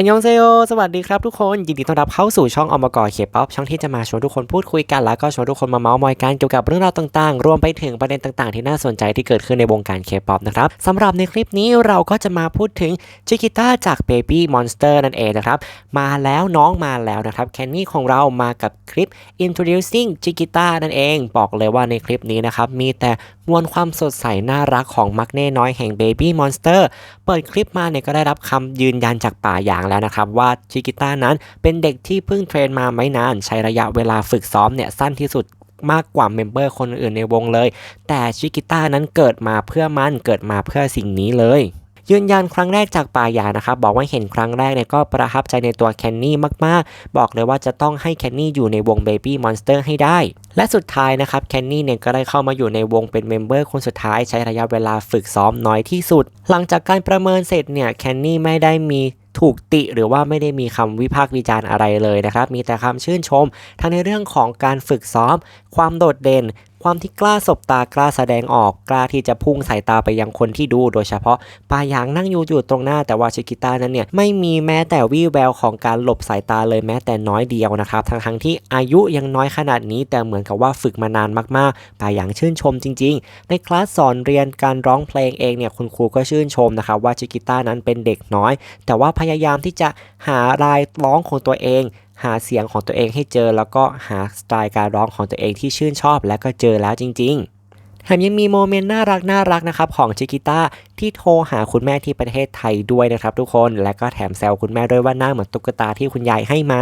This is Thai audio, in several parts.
อันยองเซโยสวัสดีครับทุกคน ยินดีต้อนรับเข้าสู่ช่องอมกอเคป๊อปช่องที่จะมาชวนทุกคนพูดคุยกัน แล้วก็ชวนทุกคนมาเมาส์มอยกันเกี่ยวกับเรื่องราวต่างๆ รวมไปถึงประเด็นต่างๆ ที่น่าสนใจที่เกิดขึ้นในวงการเคป๊อปนะครับสำหรับในคลิปนี้เราก็จะมาพูดถึงชิกิต้าจาก Baby Monster นั่นเองนะครับ มาแล้วน้องมาแล้วนะครับแคนนี่ของเรามากับคลิป introducing ชิกิต้านั่นเอง บอกเลยว่าในคลิปนี้นะครับมีแต่มวลความสดใสน่ารักของมักเน่น้อยแห่ง Baby Monster เปิดคลิปมาเนี่ยก็ได้รับคำยืนยันจากป่าอย่างแล้วนะครับว่าชิกิต้านั้นเป็นเด็กที่เพิ่งเทรนมาไม่นาน ใช้ระยะเวลาฝึกซ้อมเนี่ยสั้นที่สุดมากกว่าเมมเบอร์คนอื่นในวงเลย แต่ชิกิต้านั้นเกิดมาเพื่อมันเกิดมาเพื่อสิ่งนี้เลยยืนยันครั้งแรกจากป่ายานะครับ บอกว่าเห็นครั้งแรกเนี่ยก็ประทับใจในตัวแคนนี่มากๆ บอกเลยว่าจะต้องให้แคนนี่อยู่ในวง Baby Monster ให้ได้ และสุดท้ายนะครับแคนนี่เนี่ยก็ได้เข้ามาอยู่ในวงเป็นเมมเบอร์คนสุดท้ายใช้ระยะเวลาฝึกซ้อมน้อยที่สุด หลังจากการประเมินเสร็จเนี่ยแคนนี่ไม่ได้มี ถูกติหรือว่าไม่ได้มีคำวิพากษ์วิจารณ์อะไรเลยนะครับ มีแต่คำชื่นชม ทั้งในเรื่องของการฝึกซ้อม ความโดดเด่น ความที่กล้าสบตากล้าแสดงออกกล้าที่จะพุ่งสายตาไปยังคนที่ดู โดยเฉพาะปาหยางนั่งอยู่อยู่ตรงหน้าแต่ว่าชิกิต้านั้นเนี่ยไม่มีแม้แต่วี่แววของการหลบสายตาเลยแม้แต่น้อยเดียวนะครับทั้งทั้งๆที่อายุยังน้อยขนาดนี้ แต่เหมือนกับว่าฝึกมานานมากๆปาหยางชื่นชมจริง ๆ ในคลาสสอนเรียนการร้องเพลงเองเนี่ยคุณครูก็ชื่นชมนะครับว่าชิกิต้านั้นเป็นเด็กน้อย แต่ว่าพยายามที่จะหารายร้องของตัวเอง หาเสียงของตัวเองให้เจอ แล้วก็หาสไตล์การร้องของตัวเองที่ชื่นชอบและก็เจอแล้วจริง ๆแถมยังมีโมเมนต์น่ารักน่ารักนะครับของชิกิต้าที่โทรหาคุณแม่ที่ประเทศไทยด้วยนะครับทุกคน และก็แถมแซวคุณแม่ด้วยว่าหน้าเหมือนตุ๊กตาที่คุณยายให้มา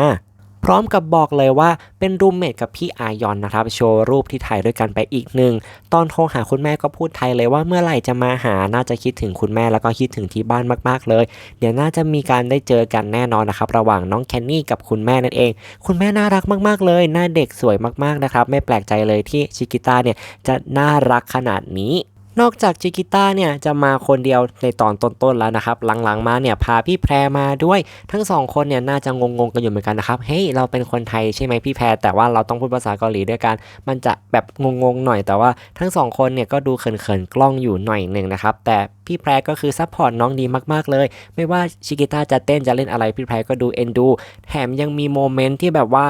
พร้อมกับบอกเลยว่าเป็นรูมเมทกับพี่อายอนนะครับ โชว์รูปที่ถ่ายด้วยกันไปอีกหนึ่ง ตอนโทรหาคุณแม่ก็พูดไทยเลยว่าเมื่อไหร่จะมาหาน่าจะคิดถึงคุณแม่แล้วก็คิดถึงที่บ้านมากๆเลย เดี๋ยวน่าจะมีการได้เจอกันแน่นอนนะครับ ระหว่างน้องแคนนี่กับคุณแม่นั่นเอง คุณแม่น่ารักมากๆ เลยหน้าเด็กสวยมากๆนะครับไม่แปลกใจเลยที่ชิกิต้าเนี่ยจะน่ารักขนาดนี้ นอกจากจิกิต้าเนี่ยจะมาคนเดียวในตอนต้นๆแล้วนะครับ หลังๆมาเนี่ยพาพี่แพรมาด้วยทั้งสองคนเนี่ยน่าจะงงๆกันอยู่เหมือนกันนะครับเฮ้ยเราเป็นคนไทยใช่ไหมพี่แพรแต่ว่าเราต้องพูดภาษาเกาหลีด้วยกัน มันจะแบบงงๆหน่อยแต่ว่าทั้งสองคนเนี่ยก็ดูเขินๆกล้องอยู่หน่อยหนึ่งนะครับแต่พี่แพรก็คือซัพพอร์ตน้องดีมากๆเลย ไม่ว่าชิกิต้าจะเต้นจะเล่นอะไรพี่แพรก็ดูเอ็นดู แถมยังมีโมเมนต์ที่แบบว่า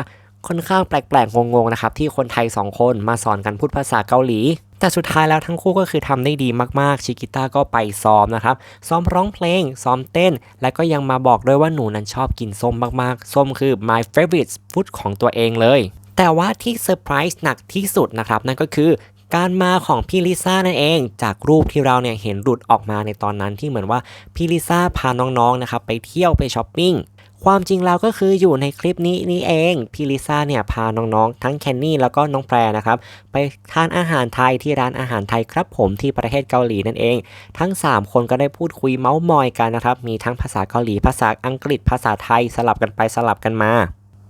ค่อนข้างแปลกๆงงๆนะครับที่คนไทย 2 คนมาสอนกันพูดภาษาเกาหลี แต่สุดท้ายแล้วทั้งคู่ก็คือทำได้ดีมากๆ ชิกิต้าก็ไปซ้อมนะครับ ซ้อมร้องเพลง ซ้อมเต้น และก็ยังมาบอกด้วยว่าหนูนั้นชอบกินส้มมากๆ ส้มคือ my favorite food ของตัวเองเลย แต่ว่าที่เซอร์ไพรส์หนักที่สุดนะครับ นั่นก็คือการมาของพี่ลิซ่านั่นเอง จากรูปที่เราเนี่ยเห็นหลุดออกมาในตอนนั้นที่เหมือนว่าพี่ลิซ่าพาน้องๆนะครับไปเที่ยวไปช้อปปิ้ง ความจริงแล้วก็คืออยู่ในคลิปนี้นี่เองพี่ลิซ่าเนี่ยพาน้องๆ ทั้งแคนนี่แล้วก็น้องแพรนะครับ ไปทานอาหารไทยที่ร้านอาหารไทยครับผมที่ประเทศเกาหลีนั่นเอง ทั้ง 3 คนก็ได้พูดคุยเมาส์มอยกันนะครับ มีทั้งภาษาเกาหลีภาษาอังกฤษภาษาไทยสลับกันไปสลับกันมา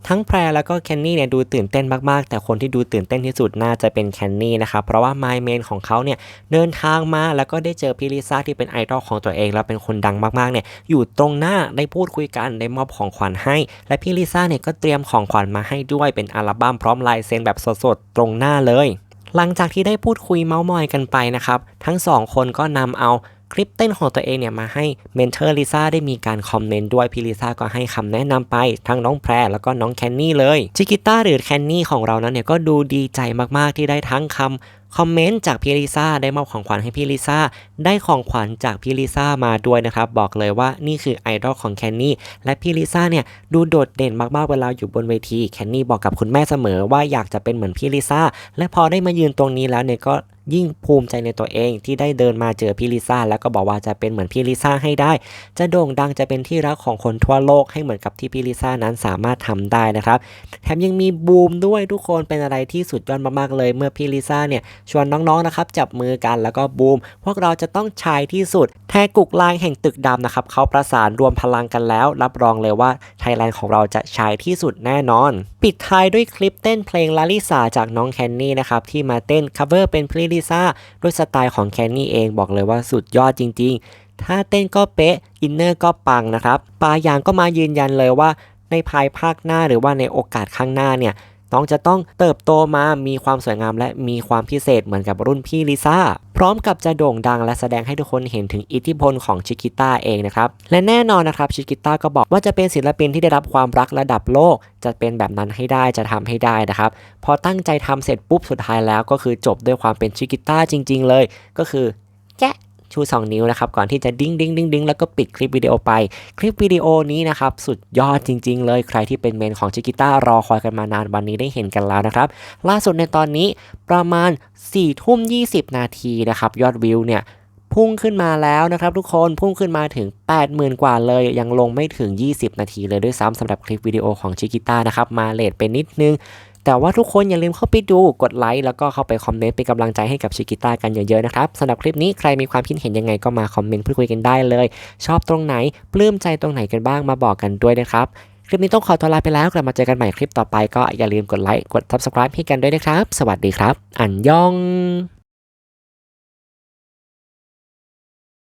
ทั้งแพรแล้วก็แคนนี่เนี่ยดูตื่นเต้นมากๆ แต่คนที่ดูตื่นเต้นที่สุดน่าจะเป็นแคนนี่นะครับ เพราะว่าไมเมนของเขาเนี่ยเดินทางมาแล้วก็ได้เจอพี่ลิซ่าที่เป็นไอดอลของตัวเอง แล้วเป็นคนดังมากๆเนี่ยอยู่ตรงหน้าได้พูดคุยกันได้มอบของขวัญให้ และพี่ลิซ่าเนี่ยก็เตรียมของขวัญมาให้ด้วยเป็นอัลบั้มพร้อมลายเซ็นแบบสดๆตรงหน้าเลย หลังจากที่ได้พูดคุยเมาส์มอยกันไปนะครับทั้งสองคนก็นำเอา คลิปเต้นของตัวเองเนี่ยมาให้เมนเทอร์ลิซ่าได้มีการคอมเมนต์ด้วยพี่ลิซ่าก็ให้คำแนะนำไปทั้งน้องแพรแล้วก็น้องแคนนี่เลยชิกิต้าหรือแคนนี่ของเรานั้นเนี่ยก็ดูดีใจมากๆที่ได้ทั้งคำคอมเมนต์จากพี่ลิซ่าได้มอบของขวัญให้พี่ลิซ่าได้ของขวัญจากพี่ลิซ่ามาด้วยนะครับ บอกเลยว่านี่คือไอดอลของแคนนี่และพี่ลิซ่าเนี่ยดูโดดเด่นมากๆเวลาอยู่บนเวทีแคนนี่บอกกับคุณแม่เสมอว่าอยากจะเป็นเหมือนพี่ลิซ่าและพอได้มายืนตรงนี้แล้วเนี่ยก็ ยิ่งภูมิใจในตัวเองที่ได้เดินมาเจอพี่ลิซ่าแล้วก็บอกว่าจะเป็นเหมือนพี่ลิซ่าให้ได้ จะโด่งดังจะเป็นที่รักของคนทั่วโลกให้เหมือนกับที่พี่ลิซ่านั้นสามารถทำได้นะครับแถมยังมีบูมด้วยทุกคนเป็นอะไรที่สุดยอดมากๆเลย เมื่อพี่ลิซ่าเนี่ยชวนน้องๆนะครับจับมือกันแล้วก็บูม พวกเราจะต้องชายที่สุด แทกุกลางแห่งตึกดำนะครับเขาประสานรวมพลังกันแล้ว รับรองเลยว่าไทยแลนด์ของเราจะชายที่สุดแน่นอน ปิดท้ายด้วยคลิปเต้นเพลงลาลิสาจากน้องแคนนี่นะครับที่มาเต้น cover เป็นพี่ลิซ่าด้วยสไตล์ของแคนนี่เองบอกเลยว่าสุดยอดจริง ๆ ถ้าเต้นก็เป๊ะ อินเนอร์ก็ปังนะครับปายางก็มายืนยันเลยว่า ในภายภาคหน้าหรือว่าในโอกาสข้างหน้าเนี่ยน้องจะต้องเติบโตมามีความสวยงามและมีความพิเศษเหมือนกับรุ่นพี่ลิซ่า พร้อมกับจะโด่งดังและแสดงให้ทุกคนเห็นถึงอิทธิพลของชิกิต้าเองนะครับและแน่นอนนะครับชิกิต้าก็บอกว่าจะเป็นศิลปินที่ได้รับความรักระดับโลก จะเป็นแบบนั้นให้ได้จะทำให้ได้นะครับพอตั้งใจทำเสร็จปุ๊บสุดท้ายแล้วก็คือจบด้วยความเป็นชิกิต้าจริง ๆ เลย ก็คือแกะ ชู2นิ้วนะครับก่อนที่จะดิ้งดิ้งดิ้งดิ้งแล้วก็ปิดคลิปวิดีโอไป คลิปวิดีโอนี้นะครับสุดยอดจริง ๆ เลยใครที่เป็นเมนของชิกิต้ารอคอยกันมานานวันนี้ได้เห็นกันแล้วนะครับ ล่าสุดในตอนนี้ประมาณ4ทุ่ม20 นาทีนะครับยอดวิวเนี่ยพุ่งขึ้นมาแล้วนะครับทุกคนพุ่งขึ้นมาถึง 80,000 กว่าเลย ยังลงไม่ถึง 20 นาทีเลยด้วยซ้ำสำหรับคลิปวิดีโอของชิกิต้านะครับมาเลทไปนิดนึง แต่ว่าทุกคนอย่าลืมเข้าไปดูกดไลค์แล้วก็เข้าไปคอมเมนต์เป็นกำลังใจให้กับชิกิต้ากันเยอะๆนะครับสำหรับคลิปนี้ใครมีความคิดเห็นยังไงก็มาคอมเมนต์พูดคุยกันได้เลย ชอบตรงไหนปลื้มใจตรงไหนกันบ้างมาบอกกันด้วยนะครับคลิปนี้ต้องขอตัวลาไปแล้วกลับมาเจอกันใหม่คลิปต่อไปก็อย่าลืมกดไลค์กด subscribe ให้กันด้วยนะครับ สวัสดีครับ อันยอง